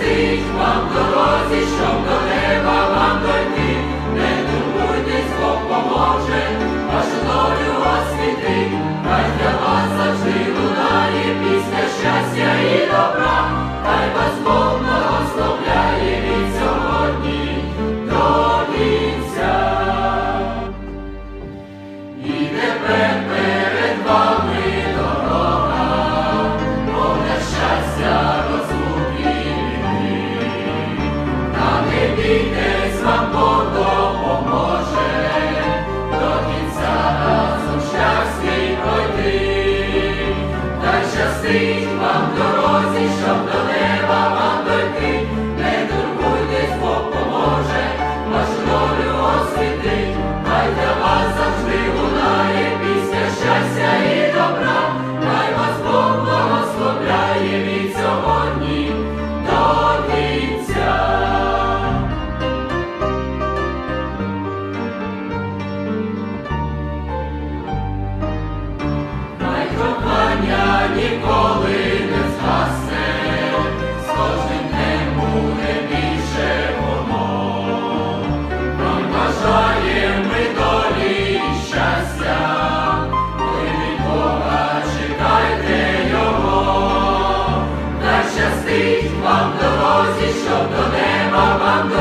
щастить вам дорозі, щоб дорозі. щастить.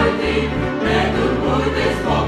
Let the world respond. this